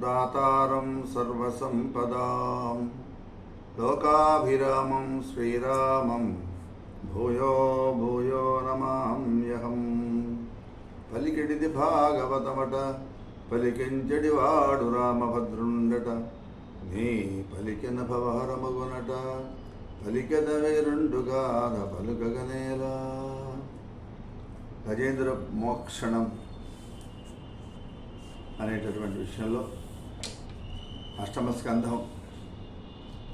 దాతారం సర్వసంపదాం లోకాభిరామం శ్రీరామం భూయో భూయో నమామ్యహం పలికిడిది భాగవతమట పలికించడి వాడు రామభద్రుండట నీ పలికిన భవహరమగునట పలికెదవే రెండుగాద పలుకగనేలా. గజేంద్ర మోక్షణం. అనేటటువంటి విషయంలో అష్టమ స్కంధం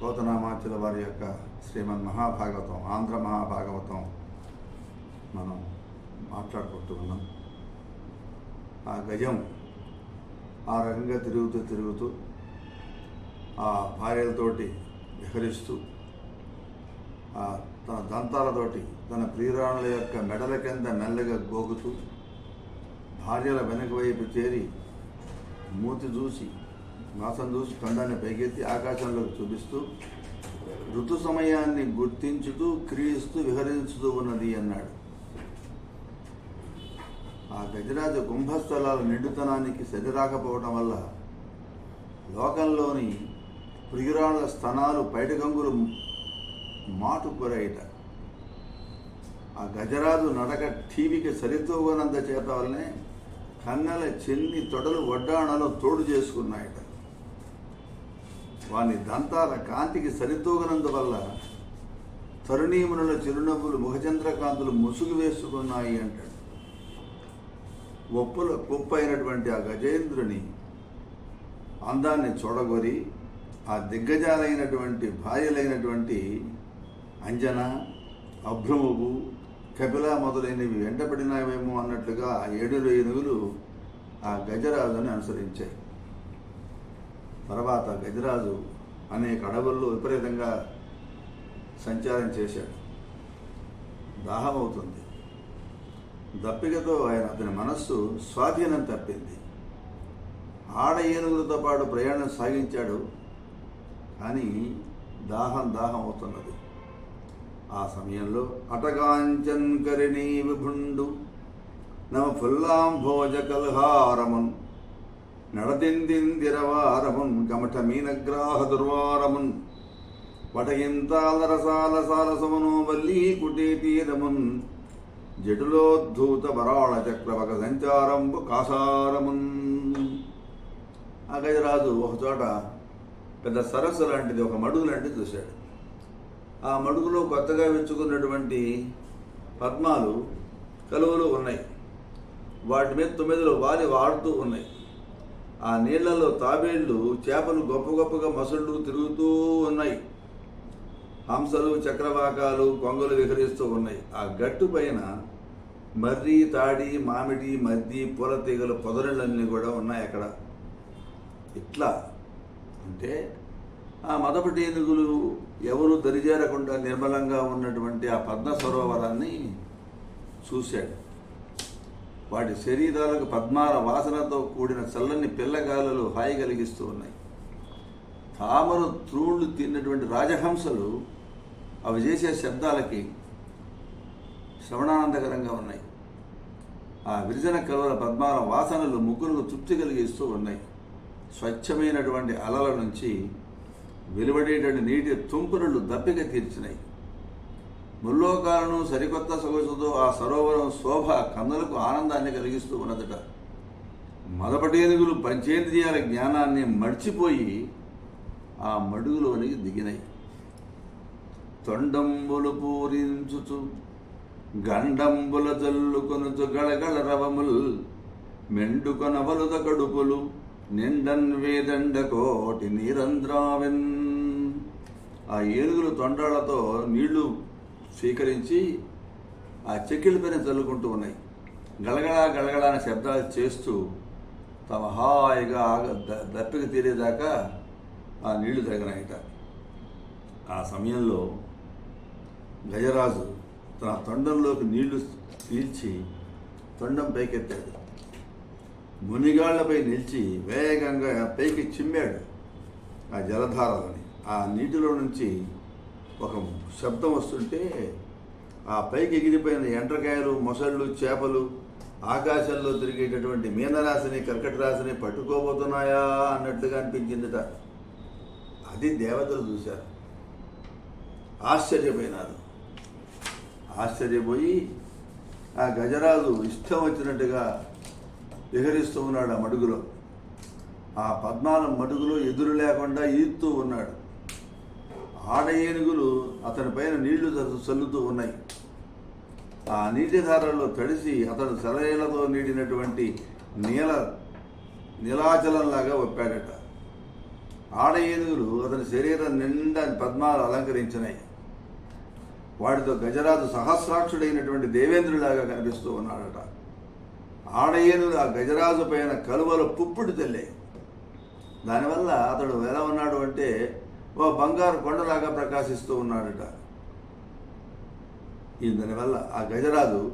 పోతనామాచుల వారి యొక్క శ్రీమన్ మహాభాగవతం ఆంధ్ర మహాభాగవతం మనం మాట్లాడుకుంటూ ఉన్నాం. ఆ గజం ఆ రకంగా తిరుగుతూ తిరుగుతూ ఆ భార్యలతోటి విహరిస్తూ ఆ తన దంతాలతోటి తన ప్రియురాణుల యొక్క మెడల కింద మెల్లగా గోగుతూ భార్యల వెనక వైపు చేరి మూతి చూసి మాసం చూసి కండాన్ని పైకెత్తి ఆకాశంలోకి చూపిస్తూ ఋతు సమయాన్ని గుర్తించుతూ క్రీస్తూ విహరించుతూ ఉన్నది అన్నాడు. ఆ గజరాజు కుంభస్థలాల నిండుతనానికి సరిరాకపోవటం వల్ల లోకంలోని ప్రియురాళ్ళ స్థనాలు పైటగంగులు మాటు కొరయిట. ఆ గజరాజు నడక టీవీకి సరితూగనంత చేత వల్లనే కన్నెల చెన్ని తొడలు వడ్డాణలో తోడు చేసుకున్నాయట. వాని దంతాల కాంతికి సరితూగనందువల్ల తరుణీమునుల చిరునవ్వులు ముఖచంద్రకాంతులు ముసుగు వేసుకున్నాయి అంటాడు. ఒప్పుల కుప్పైనటువంటి ఆ గజేంద్రుని అందాన్ని చూడగొరి ఆ దిగ్గజాలైనటువంటి భార్యలైనటువంటి అంజన అభ్రమువు కపిల మొదలైనవి వెంటబడినవేమో అన్నట్లుగా ఆ ఏడు ఏనుగులు ఆ గజరాజుని అనుసరించాయి. తర్వాత గజరాజు అనేక అడవుల్లో విపరీతంగా సంచారం చేశాడు. దాహం అవుతుంది. దప్పికతో ఆయన అతని మనస్సు స్వాధీనం తప్పింది. ఆడ ఏనుగులతో పాటు ప్రయాణం సాగించాడు. కానీ దాహం దాహం అవుతున్నది. ఆ సమయంలో అటగాంచన్ కరిణీ విభుండు నమ ఫుల్లాంభోజ కల్హారమున్ నడదిందిందిరవారమున్ గమఠ మీనగ్రాహ దుర్వారమున్ పటయింతాలరసాల సాలసమనోవల్లీ కుటీతీరమున్ జటులోద్ధూత వరాళ చక్రవక సంచారంబు కాసారమున్. ఆ గజరాజు ఒకచోట పెద్ద సరస్సు లాంటిది ఒక మడుగు లాంటిది చూశాడు. ఆ మడుగులో కొత్తగా వెచ్చుకున్నటువంటి పద్మాలు కలువలు ఉన్నాయి. వాటి మీద తొమ్మిదిలో వాలి వాడుతూ ఉన్నాయి. ఆ నీళ్ళలో తాబేళ్ళు చేపలు గొప్ప గొప్పగా మసుళ్ళు తిరుగుతూ ఉన్నాయి. హంసలు చక్రవాకాలు కొంగలు విహరిస్తూ ఉన్నాయి. ఆ గట్టు పైన మర్రి తాడి మామిడి మద్ది పూల తీగల పొదరిళ్ళన్నీ కూడా ఉన్నాయి అక్కడ. ఇట్లా అంటే ఆ మదపటి ఏనుగులు ఎవరు దరిజేరకుండా నిర్మలంగా ఉన్నటువంటి ఆ పద్మ సరోవరాన్ని చూశాడు. వాటి శరీరాలకు పద్మాల వాసనతో కూడిన చల్లని పిల్లగాలులు హాయి కలిగిస్తూ ఉన్నాయి. తామర త్రూళ్ళు తిన్నటువంటి రాజహంసలు అవి చేసే శబ్దాలకి శ్రవణానందకరంగా ఉన్నాయి. ఆ విరిజన కలువల పద్మాల వాసనలు ముగ్గురుకు తృప్తి కలిగిస్తూ ఉన్నాయి. స్వచ్ఛమైనటువంటి అలల నుంచి వెలువడేటువంటి నీటి తుంపురులు దప్పిక తీర్చినాయి ముల్లోకాలను సరికొత్త సొగసుతో ఆ సరోవరం శోభ కన్నులకు ఆనందాన్ని కలిగిస్తూ ఉన్నదట. మదపటేనుగులు పంచేంద్రియాల జ్ఞానాన్ని మడిచిపోయి ఆ మడుగులోనికి దిగినాయి తొండంబులు పూరించుచు గండంబుల జల్లుకొనుచు గళగళ రవముల్ మెండుకొనవలుద కడుపులు నిండన్ వేదండ కోటి నీరంద్రావెన్ ఆ ఏనుగుల తొండాలతో నీళ్ళు స్వీకరించి ఆ చెక్కిళ్ళ పైన చల్లుకుంటూ ఉన్నాయి. గలగళ గలగళ అనే శబ్దాలు చేస్తూ తమ హాయిగా దప్పిక తీరేదాకా ఆ నీళ్ళు తగినాయట ఆ సమయంలో గజరాజు తన తొండంలోకి నీళ్ళు పీల్చి తొండం పైకెత్తాడు. మునిగాళ్ళపై నిలిచి వేగంగా పైకి చిమ్మాడు ఆ జలధారలని. ఆ నీటిలో నుంచి ఒక శబ్దం వస్తుంటే ఆ పైకి ఎగిరిపోయిన ఎండ్రకాయలు మొసళ్ళు చేపలు ఆకాశంలో తిరిగేటటువంటి మీనరాశిని కర్కట రాశిని పట్టుకోబోతున్నాయా అన్నట్లుగా అనిపించిందిట. అది దేవతలు చూశారు. ఆశ్చర్యపోయినారు. ఆశ్చర్యపోయి ఆ గజరాజు ఇష్టం వచ్చినట్టుగా విహరిస్తూ ఉన్నాడు ఆ మడుగులో. ఆ పద్నాలుగు మడుగులో ఎదురు లేకుండా ఈదుతూ ఉన్నాడు. ఆడ ఏనుగులు అతని పైన నీళ్ళు చల్లుతూ ఉన్నాయి. ఆ నీటి ధారల్లో తడిసి అతను సెలయేళ్ళతో నీడినటువంటి నీల నీలాచలంలాగా ఒప్పాడట. ఆడ ఏనుగులు అతని శరీరం నిండా పద్మాలు అలంకరించినాయి వాటితో గజరాజు సహస్రాక్షుడైనటువంటి దేవేంద్రుడిలాగా కనిపిస్తూ ఉన్నాడట. ఆడ ఏనుగులు ఆ గజరాజు పైన కలువలు పుప్పుడు తెల్లే. దానివల్ల అతడు ఎలా ఉన్నాడు అంటే ఓ బంగారు కొండలాగా ప్రకాశిస్తూ ఉన్నాడట. దానివల్ల ఆ గజరాజు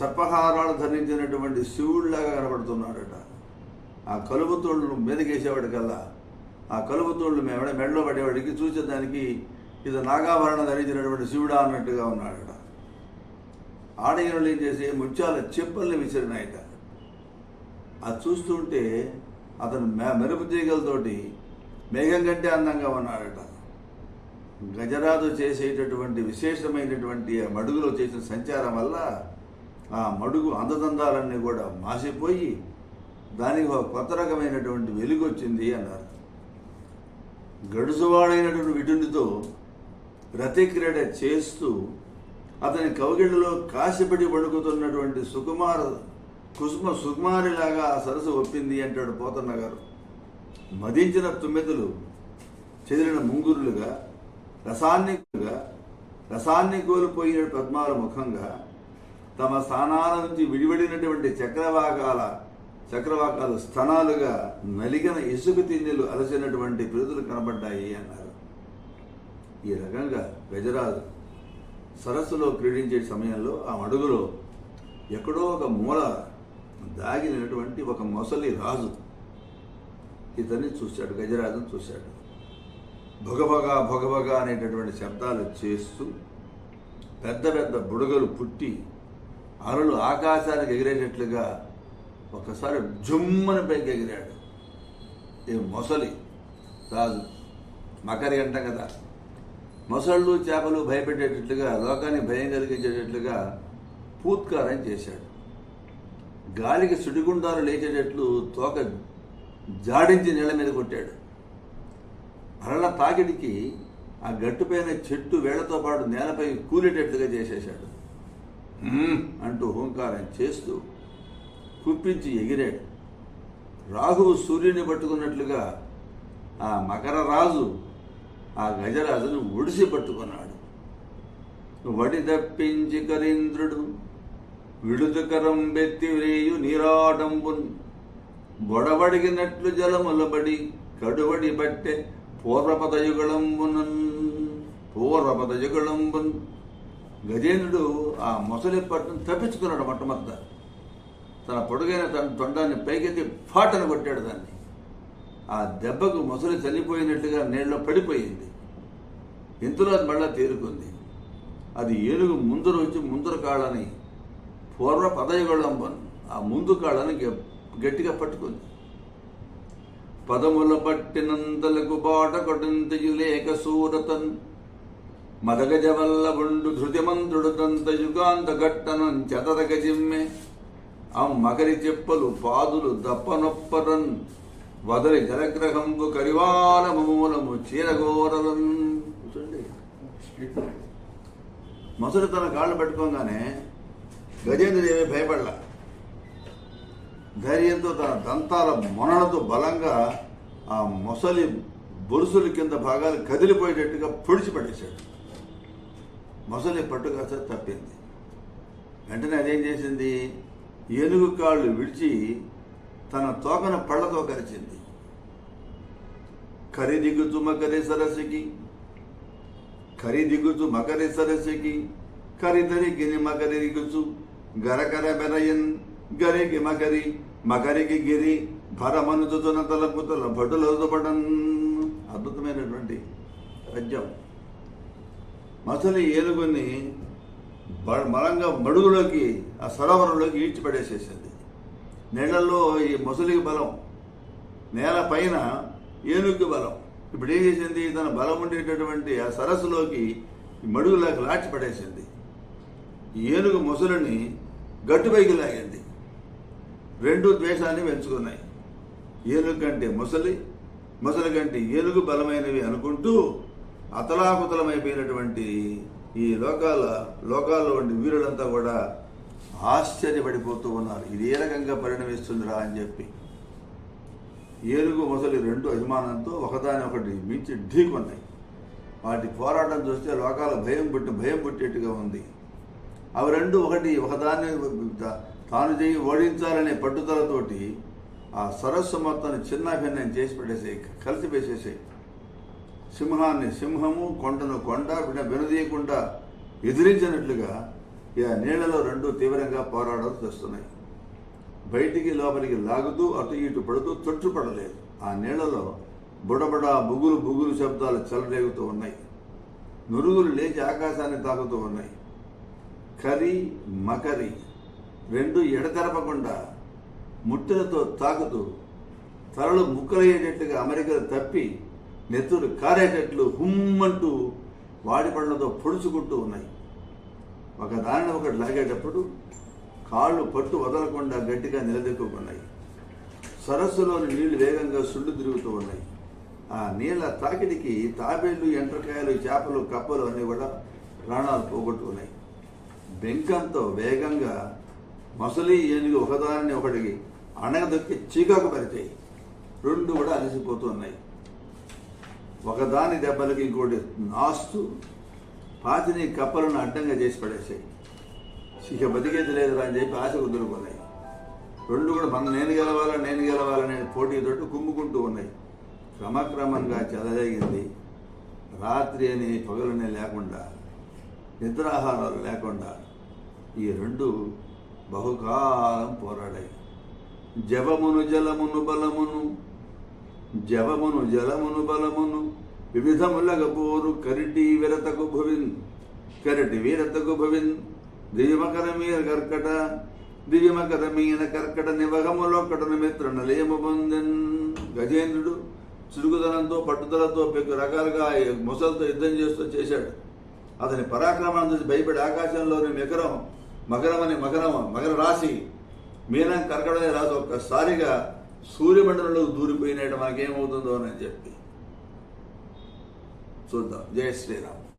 సర్పహారాలు ధరించినటువంటి శివుడిలాగా కనబడుతున్నాడట. ఆ కలుపు తోళ్ళు మీదకేసేవాడికల్లా ఆ కలుపు తోళ్ళు మెడ మెడలో పడేవాడికి చూసేదానికి ఇది నాగాభరణ ధరించినటువంటి శివుడా అన్నట్టుగా ఉన్నాడట. ఆడయ్యనులు ఏం చేసి ముత్యాల చెప్పుల్ని విసిరినాయట. అది చూస్తుంటే అతను మె- మెరుపు తీగలతోటి మేఘం కంటే అందంగా ఉన్నాడట గజరాజు చేసేటటువంటి విశేషమైనటువంటి ఆ మడుగులో చేసిన సంచారం వల్ల ఆ మడుగు అందదందాలన్నీ కూడా మాసిపోయి దానికి ఒక కొత్త రకమైనటువంటి వెలుగు వచ్చింది అన్నారు. గడుసువాడైనటువంటి విటునితో రతిక్రీడ చేస్తూ అతని కౌగిళ్ళలో కాసిపడి పడుకుతున్నటువంటి సుకుమార కుసుమ సుకుమారిలాగా ఆ సరస్సు ఒప్పింది అంటాడు పోతన్న గారు మదించిన తుమ్మెదలు చెదిరిన ముంగురులుగా రసాన్నిగా రసాన్ని కోల్పోయిన పద్మాల ముఖంగా తమ స్థానాల నుంచి విడివడినటువంటి చక్రవాకాల చక్రవాకాలు స్థనాలుగా నలిగిన ఇసుక తిన్నెలు అలసినటువంటి పిరుదులు కనబడ్డాయి అన్నారు. ఈ రకంగా గజరాజు సరస్సులో క్రీడించే సమయంలో ఆ అడుగులో ఎక్కడో ఒక మూల దాగినటువంటి ఒక మొసలి రాజు ఇతన్ని చూశాడు గజరాజును చూశాడు. భగభగా భగభగా అనేటటువంటి శబ్దాలు చేస్తూ పెద్ద పెద్ద బుడగలు పుట్టి అలలు ఆకాశానికి ఎగిరేటట్లుగా ఒకసారి జుమ్మని పైకి ఎగిరాడు. ఈ మొసలి రాజు మకరి అంటాం కదా. మొసళ్ళు చేపలు భయపెట్టేటట్లుగా లోకాన్ని భయం కలిగించేటట్లుగా పూత్కారం చేశాడు. గాలికి సుడిగుండాలు లేచేటట్లు తోక జాడించి నీళ్ళ మీద కొట్టాడు. అరల తాకిడికి ఆ గట్టుపైన చెట్టు వేళ్ళతో పాటు నేలపై కూలేటట్లుగా చేసేశాడు. అంటూ హుంకారం చేస్తూ కుప్పించి ఎగిరాడు. రాహువు సూర్యుని పట్టుకున్నట్లుగా ఆ మకర రాజు ఆ గజరాజును ఒడిసి పట్టుకున్నాడు. వడి తప్పించి కరీంద్రుడు విడుదకరం బెత్తి వ్రేయు నీరాటంబున్ బొడబడిగినట్లు జలములబడి కడువడి బట్టె పూర్వపదయుగళంబునన్ పూర్వపదయుగళంబున్. గజేంద్రుడు ఆ మొసలి పట్టును తప్పించుకున్నాడు మొట్టమొదట. తన పొడుగైన తన తొండాన్ని పైకెత్తి ఫాటను కొట్టాడు దాన్ని. ఆ దెబ్బకు మొసలి చనిపోయినట్టుగా నీళ్ళలో పడిపోయింది. ఇంతలో అది మళ్ళా తేరుకుంది. అది ఏనుగు ముందర వచ్చి ముందర కాళ్ళని పూర్వ పదయుగళంబన్ ఆ ముందు కాళ్ళని గట్టిగా పట్టుకుంది. పదముల పట్టినంతలకు బాట కొట్టంతయు లేక సూరతన్ మదగజ వల్ల ఉండు ధృతిమంతుడు తంత యుగాంత ఘట్టనం చెదరగ జిమ్మె ఆ మగరి చెప్పలు పాదులు దప్పనొప్పరన్ వదలి జలగ్రహంకు కరివాల మూలము చీరగోరలన్. చూడండి. మొసలి తన కాళ్ళు పట్టుకోగానే గజేంద్రదేవి భయపడలా. ధైర్యంతో తన దంతాల మొనలతో బలంగా ఆ మొసలి బొరుసుల కింద భాగాలు కదిలిపోయేటట్టుగా పొడిచిపడేశాడు మొసలి పట్టుకాస తప్పింది. వెంటనే అదేం చేసింది? ఏనుగు కాళ్ళు విడిచి తన తోకన పళ్ళతో కరిచింది. కరిదిగుచు మకరి సరస్సుకి కరిదిగుచు మకరి సరస్సుకి కరిదరి గిని మకరి దిగుచు గరకర బెరయన్ గరికి మకరి మకరికి గిరి భరమనుచుతున తలపుతల భటులపడన్ అద్భుతమైనటువంటి పద్యం మసలి ఏలుగుని బ- బలంగా మడుగులోకి ఆ సరోవరంలోకి ఈడ్చిపడేసేసింది. నీళ్ళల్లో ఈ మొసలికి బలం నేల పైన ఏనుగుకి బలం. ఇప్పుడు ఏం చేసింది? తన బలం ఉండేటటువంటి ఆ సరస్సులోకి ఈ మడుగులోకి లాడ్చి పడేసింది ఈ ఏనుగు మొసలిని గట్టుపైకి లాగింది. రెండు ద్వేషాన్ని పెంచుకున్నాయి. ఏనుగు కంటే మొసలి ముసలి కంటే ఏనుగు బలమైనవి అనుకుంటూ అతలాకుతలమైపోయినటువంటి ఈ లోకాల లోకాల్లో ఉండి వీరులంతా కూడా ఆశ్చర్యపడిపోతూ ఉన్నారు. ఇది ఏ రకంగా పరిణమిస్తుందిరా అని చెప్పి. ఏనుగు మొసలి రెండు అభిమానంతో ఒకదాని ఒకటి మించి ఢీకొన్నాయి. వాటి పోరాటం చూస్తే లోకాల భయం పుట్టి భయం పుట్టేట్టుగా ఉంది. అవి రెండు ఒకటి ఒకదాన్ని తాను చేయి ఓడించాలనే పట్టుదలతోటి ఆ సరస్సు మొత్తాన్ని చిన్న భిన్నం చేసి పెట్టేసాయి కలిసి వేసేసాయి సింహాన్ని సింహము కొండను కొండ బిడ్డ వెనుదీయకుండా ఎదిరించినట్లుగా ఇక నీళ్ళలో రెండు తీవ్రంగా పోరాడాలు తెస్తున్నాయి బయటికి లోపలికి లాగుతూ అటు ఇటు పడుతూ తొట్టుపడలేదు. ఆ నీళ్ళలో బుడబడ బుగులు బుగులు శబ్దాలు చెలరేగుతూ ఉన్నాయి. నురుగులు లేచి ఆకాశాన్ని తాకుతూ ఉన్నాయి. కరి మకరి. రెండు ఎడతెరపకుండా ముట్టెలతో తాకుతూ తలలు ముక్కలయ్యేటట్టుగా అమెరికలు తప్పి నెత్తులు కారేటట్లు హుమ్మంటూ వాడి పళ్ళతో పొడుచుకుంటూ ఉన్నాయి. ఒక దానిని ఒకటి లాగేటప్పుడు కాళ్ళు పట్టు వదలకుండా గట్టిగా నిలదొక్కున్నాయి సరస్సులోని నీళ్ళు వేగంగా సుళ్ళు తిరుగుతూ ఉన్నాయి. ఆ నీళ్ళ తాకిడికి తాబేళ్ళు ఎంట్రకాయలు చేపలు కప్పలు అన్నీ కూడా ప్రాణాలు పోగొట్టుకున్నాయి. బెంకంతో వేగంగా మొసలి ఏనుగు ఒకదానిని ఒకటికి అణగదొక్కి చీకాకు పరిచాయి. రెండు కూడా అలసిపోతున్నాయి. ఒకదాని దెబ్బలకి ఇంకోటి నాస్తూ పాతిని కప్పలను అడ్డంగా చేసి పడేసాయి. ఇక బతికేది లేదురా అని చెప్పి ఆశ కుదురుకున్నాయి. రెండు కూడా మన నేను గెలవాలా నేను గెలవాలనే పోటీతోటి కుమ్ముకుంటూ ఉన్నాయి. క్రమక్రమంగా చెలరేగింది రాత్రి అని పగలనే లేకుండా నిద్రాహారాలు లేకుండా ఈ రెండు బహుకాలం పోరాడాయి. జవమును జలమును బలమును జవమును జలమును బలమును వివిధములగ పోరు కరిటి విరతకు భువిన్ కరిటి వీరతకు భువిన్ దివ్యమకర మీద కర్కట దివ్యమకర మీన కర్కట నివగములొక్కటను మిత్రున లేము పొందెన్. గజేంద్రుడు చురుకుదనంతో పట్టుదలతో పెక్కు రకాలుగా ముసలతో యుద్ధం చేస్తూ చేశాడు. అతని పరాక్రమాన్ని చూసి భయపడి ఆకాశంలోని మకరం మకరం అని మకరం మకర రాశి మీనం కర్కడమే రాసి ఒక్కసారిగా సూర్యమండలంలో దూరిపోయినట్టు మనకేమవుతుందో అని చెప్పి చూద్దాం. జయ శ్రీరామ్.